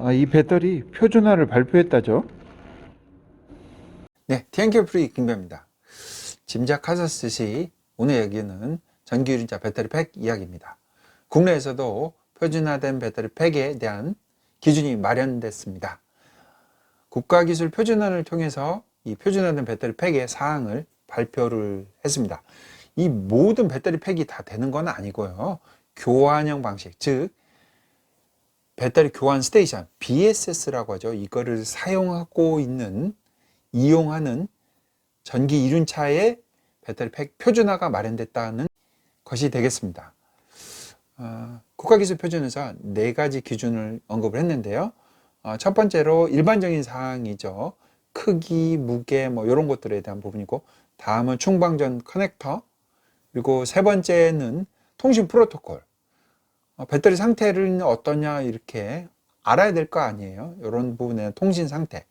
아, 이 배터리 표준화를 발표했다죠. 네, TNK 프리 김배입니다. 짐작하셨듯이 오늘 얘기는 전기유리차 배터리 팩 이야기입니다. 국내에서도 표준화된 배터리 팩에 대한 기준이 마련됐습니다. 국가기술 표준화를 통해서 이 표준화된 배터리 팩의 사항을 발표를 했습니다. 이 모든 배터리 팩이 다 되는 건 아니고요. 교환형 방식, 즉 배터리 교환 스테이션, BSS라고 하죠. 이거를 사용하고 있는 이용하는 전기 이륜차의 배터리 팩 표준화가 마련됐다는 것이 되겠습니다. 어, 국가기술 표준에서 네 가지 기준을 언급을 했는데요. 어, 첫 번째로 일반적인 사항이죠. 크기, 무게, 뭐 이런 것들에 대한 부분이고, 다음은 충방전 커넥터, 그리고 세 번째는 통신 프로토콜. 어, 배터리 상태는 어떠냐 이렇게 알아야 될 거 아니에요. 이런 부분에는 통신 상태.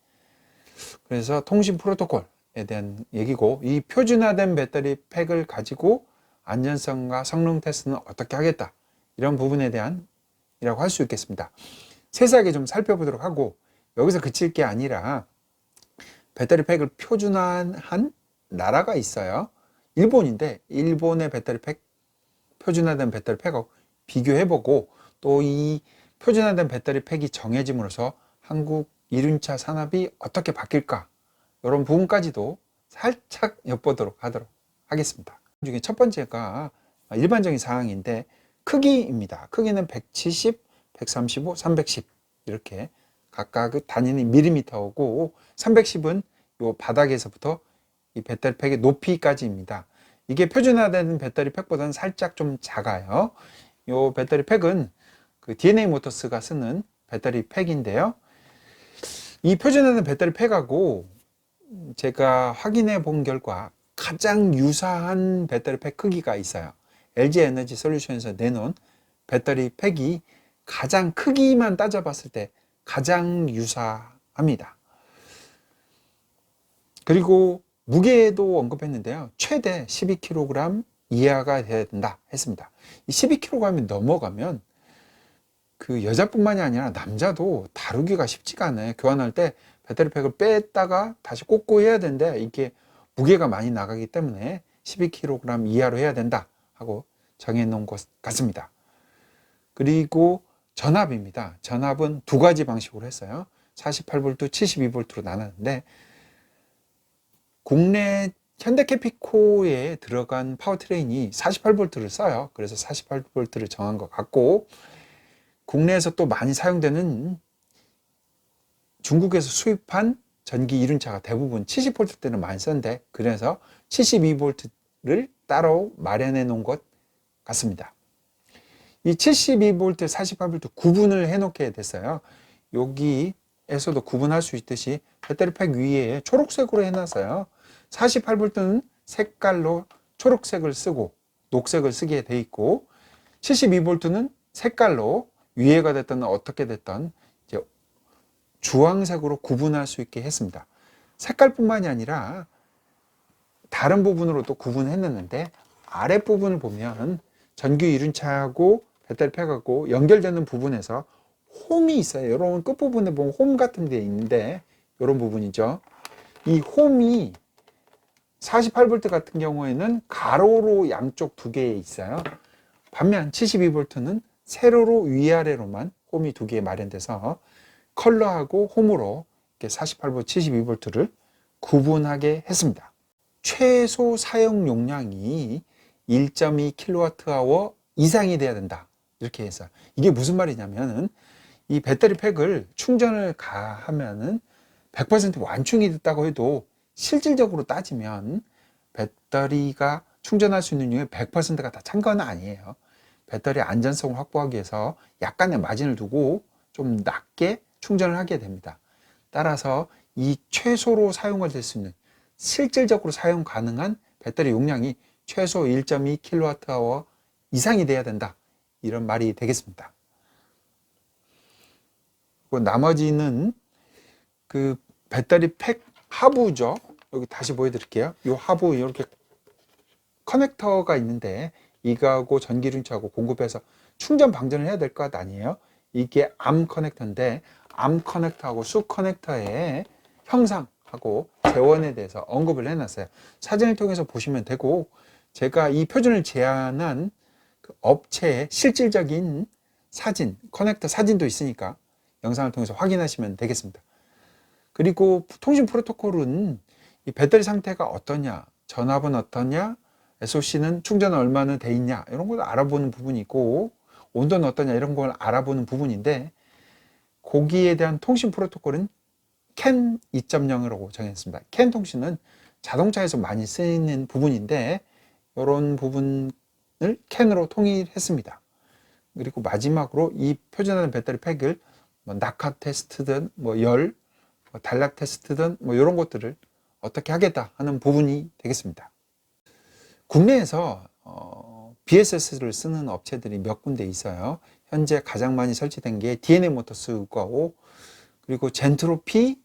그래서 통신 프로토콜에 대한 얘기고 이 표준화된 배터리 팩을 가지고 안전성과 성능 테스트는 어떻게 하겠다 이런 부분에 대한 이라고 할 수 있겠습니다. 세세하게 좀 살펴보도록 하고 여기서 그칠 게 아니라 배터리 팩을 표준화한 나라가 있어요. 일본인데 일본의 배터리 팩 표준화된 배터리 팩하고 비교해보고 또 이 표준화된 배터리 팩이 정해짐으로써 한국 이륜차 산업이 어떻게 바뀔까 이런 부분까지도 살짝 엿보도록 하도록 하겠습니다. 그 중에 첫 번째가 일반적인 사항인데 크기입니다. 크기는 170, 135, 310 이렇게 각각 그 단위는 밀리미터고 310은 요 바닥에서부터 이 배터리 팩의 높이까지입니다. 이게 표준화된 배터리 팩보다는 살짝 좀 작아요. 요 배터리 팩은 그 DNA 모터스가 쓰는 배터리 팩인데요. 이 표준화된 배터리 팩하고 제가 확인해 본 결과 가장 유사한 배터리 팩 크기가 있어요. LG 에너지 솔루션에서 내놓은 배터리 팩이 가장 크기만 따져봤을 때 가장 유사합니다. 그리고 무게도 언급했는데요. 최대 12kg 이하가 돼야 된다 했습니다. 이 12kg이 넘어가면 그 여자뿐만이 아니라 남자도 다루기가 쉽지가 않아요. 교환할 때 배터리팩을 뺐다가 다시 꽂고 해야 되는데 이게 무게가 많이 나가기 때문에 12kg 이하로 해야 된다 하고 정해 놓은 것 같습니다. 그리고 전압입니다. 전압은 두 가지 방식으로 했어요. 48V, 72V로 나눴는데 국내 현대캐피코에 들어간 파워트레인이 48V를 써요. 그래서 48V를 정한 것 같고 국내에서 또 많이 사용되는 중국에서 수입한 전기 이륜차가 대부분 70V 때는 많이 쓰는데 그래서 72V를 따로 마련해 놓은 것 같습니다. 이 72V, 48V 구분을 해 놓게 됐어요. 여기에서도 구분할 수 있듯이 배터리팩 위에 초록색으로 해놨어요. 48V는 색깔로 초록색을 쓰고 녹색을 쓰게 돼 있고 72V는 색깔로 위에가 됐든 어떻게 됐든 이제 주황색으로 구분할 수 있게 했습니다. 색깔뿐만이 아니라 다른 부분으로도 구분했는데 아랫부분을 보면 전기 이륜차하고 배터리 팩하고 연결되는 부분에서 홈이 있어요. 여러분 끝부분에 보면 홈 같은 데 있는데 이런 부분이죠. 이 홈이 48V 같은 경우에는 가로로 양쪽 두개 있어요. 반면 72V는 세로로 위아래로만 홈이 두 개 마련돼서 컬러하고 홈으로 이렇게 48V, 72V를 구분하게 했습니다. 최소 사용 용량이 1.2kWh 이상이 돼야 된다. 이렇게 해서 이게 무슨 말이냐면은 이 배터리 팩을 충전을 가하면은 100% 완충이 됐다고 해도 실질적으로 따지면 배터리가 충전할 수 있는 융의 100%가 다 찬 건 아니에요. 배터리 안전성을 확보하기 위해서 약간의 마진을 두고 좀 낮게 충전을 하게 됩니다. 따라서 이 최소로 사용을 될 수 있는 실질적으로 사용 가능한 배터리 용량이 최소 1.2kWh 이상이 돼야 된다. 이런 말이 되겠습니다. 그리고 나머지는 그 배터리 팩 하부죠. 여기 다시 보여드릴게요. 이 하부 이렇게 커넥터가 있는데 이거하고 전기륜차하고 공급해서 충전 방전을 해야 될 것 아니에요? 이게 암 커넥터인데 암 커넥터하고 수 커넥터의 형상하고 재원에 대해서 언급을 해놨어요. 사진을 통해서 보시면 되고 제가 이 표준을 제안한 그 업체의 실질적인 사진, 커넥터 사진도 있으니까 영상을 통해서 확인하시면 되겠습니다. 그리고 통신 프로토콜은 이 배터리 상태가 어떠냐, 전압은 어떠냐, SOC는 충전 얼마나 돼 있냐 이런 걸 알아보는 부분이 있고 온도는 어떠냐 이런 걸 알아보는 부분인데 거기에 대한 통신 프로토콜은 CAN 2.0이라고 정했습니다. CAN 통신은 자동차에서 많이 쓰이는 부분인데 이런 부분을 CAN으로 통일했습니다. 그리고 마지막으로 이 표준화된 배터리 팩을 뭐 낙하 테스트든 뭐 열, 뭐 단락 테스트든 뭐 이런 것들을 어떻게 하겠다 하는 부분이 되겠습니다. 국내에서 어, BSS를 쓰는 업체들이 몇 군데 있어요. 현재 가장 많이 설치된 게 DNA 모터스하고 그리고 젠트로피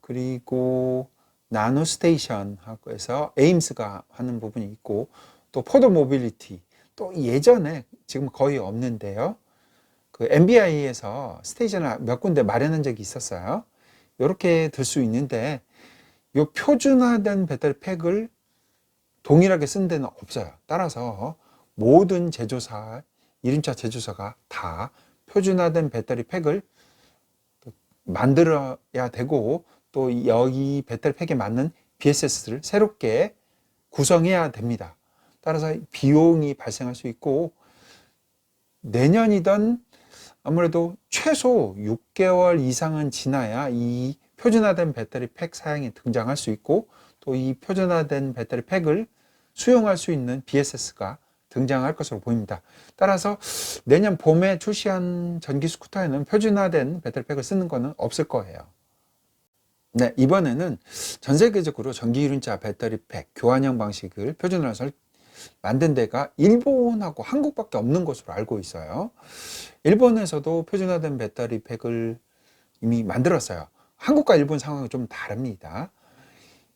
그리고 나노스테이션 하고 해서 에임스가 하는 부분이 있고 또 포더 모빌리티 또 예전에 지금 거의 없는데요. 그 MBI에서 스테이션을 몇 군데 마련한 적이 있었어요. 이렇게 들 수 있는데 이 표준화된 배터리 팩을 동일하게 쓴 데는 없어요. 따라서 모든 제조사, 이륜차 제조사가 다 표준화된 배터리 팩을 만들어야 되고 또 여기 배터리 팩에 맞는 BSS를 새롭게 구성해야 됩니다. 따라서 비용이 발생할 수 있고 내년이던 아무래도 최소 6개월 이상은 지나야 이 표준화된 배터리 팩 사양이 등장할 수 있고 또 이 표준화된 배터리 팩을 수용할 수 있는 BSS가 등장할 것으로 보입니다. 따라서 내년 봄에 출시한 전기 스쿠터에는 표준화된 배터리 팩을 쓰는 것은 없을 거예요. 네, 이번에는 전 세계적으로 전기 이륜차 배터리 팩 교환형 방식을 표준화해서 만든 데가 일본하고 한국밖에 없는 것으로 알고 있어요. 일본에서도 표준화된 배터리 팩을 이미 만들었어요. 한국과 일본 상황이 좀 다릅니다.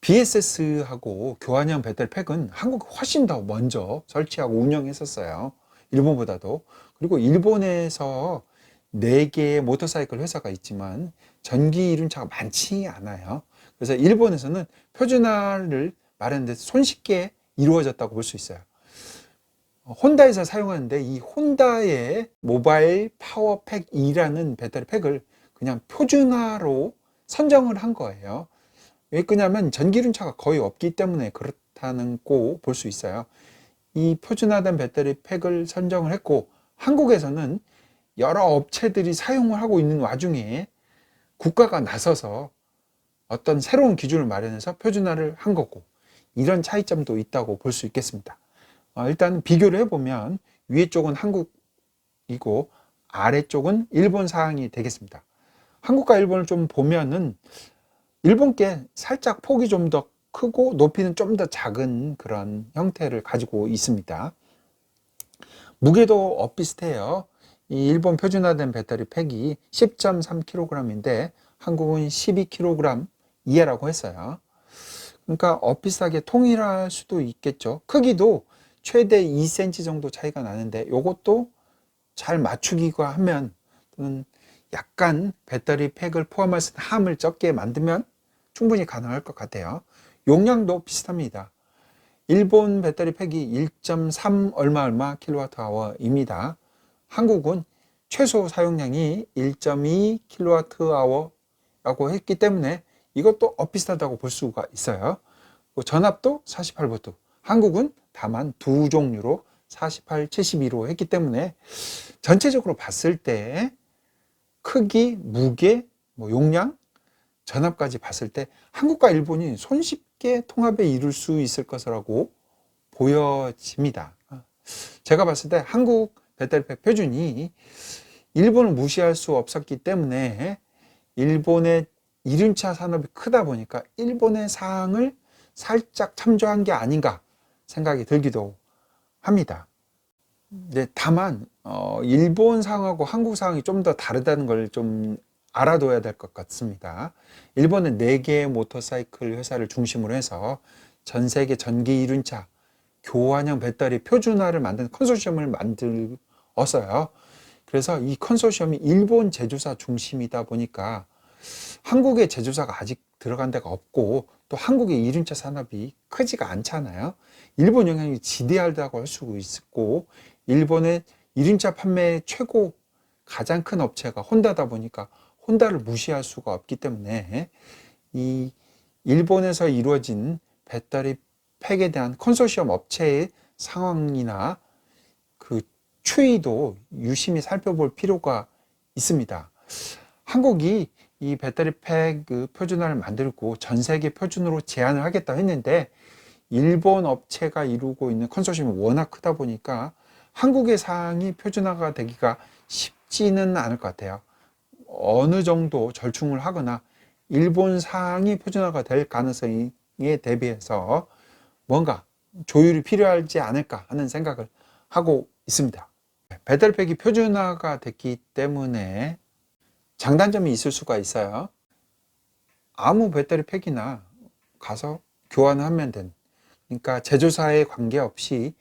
BSS하고 교환형 배터리 팩은 한국이 훨씬 더 먼저 설치하고 운영했었어요. 일본보다도. 그리고 일본에서 4개의 모터사이클 회사가 있지만 전기 이륜차가 많지 않아요. 그래서 일본에서는 표준화를 마련데 손쉽게 이루어졌다고 볼 수 있어요. 혼다에서 사용하는데 이 혼다의 모바일 파워팩 2라는 배터리 팩을 그냥 표준화로 선정을 한 거예요. 왜 그러냐면 전기륜차가 거의 없기 때문에 그렇다는 거볼수 있어요. 이 표준화된 배터리 팩을 선정을 했고 한국에서는 여러 업체들이 사용을 하고 있는 와중에 국가가 나서서 어떤 새로운 기준을 마련해서 표준화를 한 거고 이런 차이점도 있다고 볼 수 있겠습니다. 어, 일단 비교를 해보면 위에 쪽은 한국이고 아래 쪽은 일본 사항이 되겠습니다. 한국과 일본을 좀 보면은 일본 게 살짝 폭이 좀 더 크고 높이는 좀 더 작은 그런 형태를 가지고 있습니다. 무게도 엇비슷해요. 이 일본 표준화된 배터리 팩이 10.3kg인데 한국은 12kg 이하라고 했어요. 그러니까 엇비슷하게 통일할 수도 있겠죠. 크기도 최대 2cm 정도 차이가 나는데 이것도 잘 맞추기가 하면 또는 약간 배터리 팩을 있는 함을 적게 만들면 충분히 가능할 것 같아요. 용량도 비슷합니다. 일본 배터리 팩이 1.3 얼마 얼마 킬로와트 아워입니다. 한국은 최소 사용량이 1.2 킬로와트 아워라고 했기 때문에 이것도 엇비슷하다고 볼 수가 있어요. 전압도 48V. 한국은 다만 두 종류로 48, 72로 했기 때문에 전체적으로 봤을 때 크기, 무게, 뭐 용량, 전압까지 봤을 때 한국과 일본이 손쉽게 통합에 이룰 수 있을 것이라고 보여집니다. 제가 봤을 때 한국 배터리팩 표준이 일본을 무시할 수 없었기 때문에 일본의 이륜차 산업이 크다 보니까 일본의 사항을 살짝 참조한 게 아닌가 생각이 들기도 합니다. 이제 다만 어, 일본 상하고 한국 상이 좀 더 다르다는 걸 좀 알아둬야 될 것 같습니다. 일본은 4개의 모터사이클 회사를 중심으로 해서 전 세계 전기 이륜차 교환형 배터리 표준화를 만든 컨소시엄을 만들었어요. 그래서 이 컨소시엄이 일본 제조사 중심이다 보니까 한국의 제조사가 아직 들어간 데가 없고 또 한국의 이륜차 산업이 크지가 않잖아요. 일본 영향이 지대하다고 할 수 있고 일본의 이륜차 판매 최고 가장 큰 업체가 혼다다 보니까 혼다를 무시할 수가 없기 때문에 이 일본에서 이루어진 배터리 팩에 대한 컨소시엄 업체의 상황이나 그 추이도 유심히 살펴볼 필요가 있습니다. 한국이 이 배터리 팩그 표준화를 만들고 전 세계 표준으로 제한을 하겠다 했는데 일본 업체가 이루고 있는 컨소시엄이 워낙 크다 보니까 한국의 사항이 표준화가 되기가 쉽지는 않을 것 같아요. 어느 정도 절충을 하거나 일본 사항이 표준화가 될 가능성에 대비해서 뭔가 조율이 필요하지 않을까 하는 생각을 하고 있습니다. 배터리팩이 표준화가 됐기 때문에 장단점이 있을 수가 있어요. 아무 배터리팩이나 가서 교환을 하면 된. 그러니까 제조사에 관계없이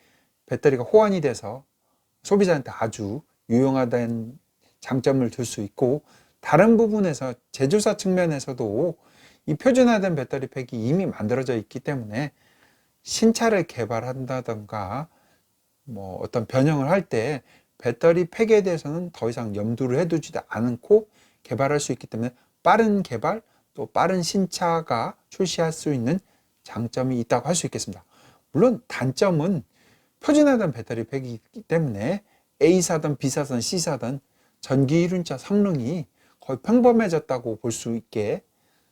배터리가 호환이 돼서 소비자한테 아주 유용하다는 장점을 들 수 있고 다른 부분에서 제조사 측면에서도 이 표준화된 배터리 팩이 이미 만들어져 있기 때문에 신차를 개발한다던가 뭐 어떤 변형을 할 때 배터리 팩에 대해서는 더 이상 염두를 해두지도 않고 개발할 수 있기 때문에 빠른 개발 또 빠른 신차가 출시할 수 있는 장점이 있다고 할 수 있겠습니다. 물론 단점은 표준화된 배터리 팩이기 때문에 A사든 B사든 C사든 전기 이륜차 성능이 거의 평범해졌다고 볼 수 있게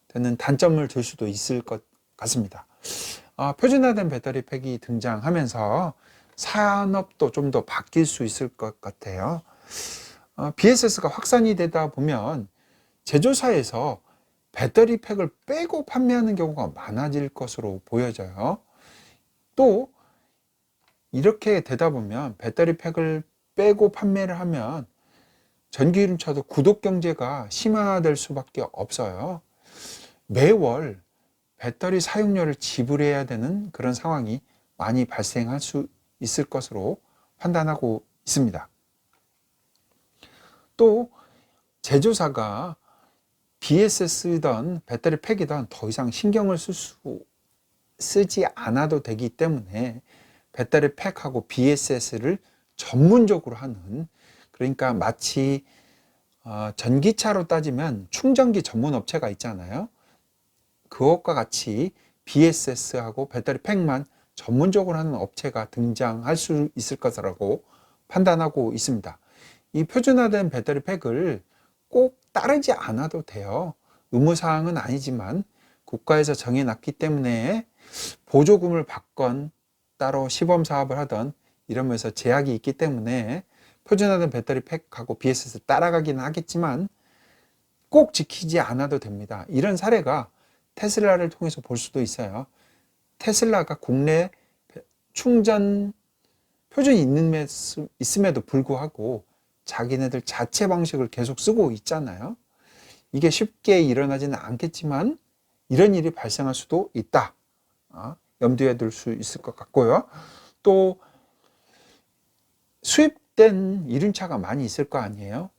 되는 단점을 들 수도 있을 것 같습니다. 아, 표준화된 배터리 팩이 등장하면서 산업도 좀 더 바뀔 수 있을 것 같아요. 어, BSS가 확산이 되다 보면 제조사에서 배터리 팩을 빼고 판매하는 경우가 많아질 것으로 보여져요. 또 이렇게 되다 보면 배터리 팩을 빼고 판매를 하면 전기이륜차도 구독 경제가 심화될 수밖에 없어요. 매월 배터리 사용료를 지불해야 되는 그런 상황이 많이 발생할 수 있을 것으로 판단하고 있습니다. 또 제조사가 BSS든 배터리 팩이든 더 이상 신경을 쓸 수, 쓰지 않아도 되기 때문에 배터리 팩하고 BSS를 전문적으로 하는 그러니까 마치 어, 전기차로 따지면 충전기 전문 업체가 있잖아요. 그것과 같이 BSS하고 배터리 팩만 전문적으로 하는 업체가 등장할 수 있을 것이라고 판단하고 있습니다. 이 표준화된 배터리 팩을 꼭 따르지 않아도 돼요. 의무사항은 아니지만 국가에서 정해놨기 때문에 보조금을 받건 따로 시범 사업을 하던 이러면서 제약이 있기 때문에 표준화된 배터리 팩하고 BSS 따라가기는 하겠지만 꼭 지키지 않아도 됩니다. 이런 사례가 테슬라를 통해서 볼 수도 있어요. 테슬라가 국내 충전 표준이 있는 있음에도 불구하고 자기네들 자체 방식을 계속 쓰고 있잖아요. 이게 쉽게 일어나지는 않겠지만 이런 일이 발생할 수도 있다. 어, 염두에 둘 수 있을 것 같고요. 또 수입된 이륜차가 많이 있을 거 아니에요.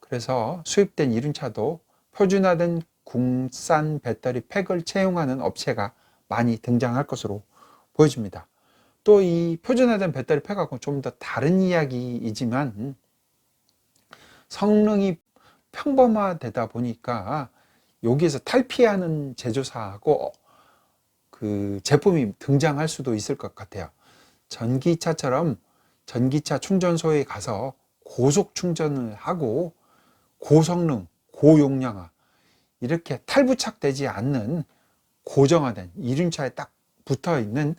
그래서 수입된 이륜차도 표준화된 국산 배터리 팩을 채용하는 업체가 많이 등장할 것으로 보여집니다. 또 이 표준화된 배터리 팩하고 좀 더 다른 이야기이지만 성능이 평범화되다 보니까 여기에서 탈피하는 제조사하고 그 제품이 등장할 수도 있을 것 같아요. 전기차처럼 전기차 충전소에 가서 고속 충전을 하고 고성능, 고용량화 이렇게 탈부착되지 않는 고정화된 이륜차에 딱 붙어 있는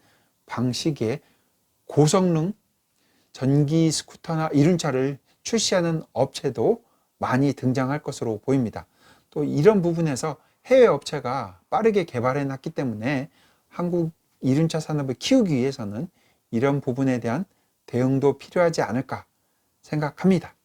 방식의 고성능 전기 스쿠터나 이륜차를 출시하는 업체도 많이 등장할 것으로 보입니다. 또 이런 부분에서 해외 업체가 빠르게 개발해 놨기 때문에 한국 이륜차 산업을 키우기 위해서는 이런 부분에 대한 대응도 필요하지 않을까 생각합니다.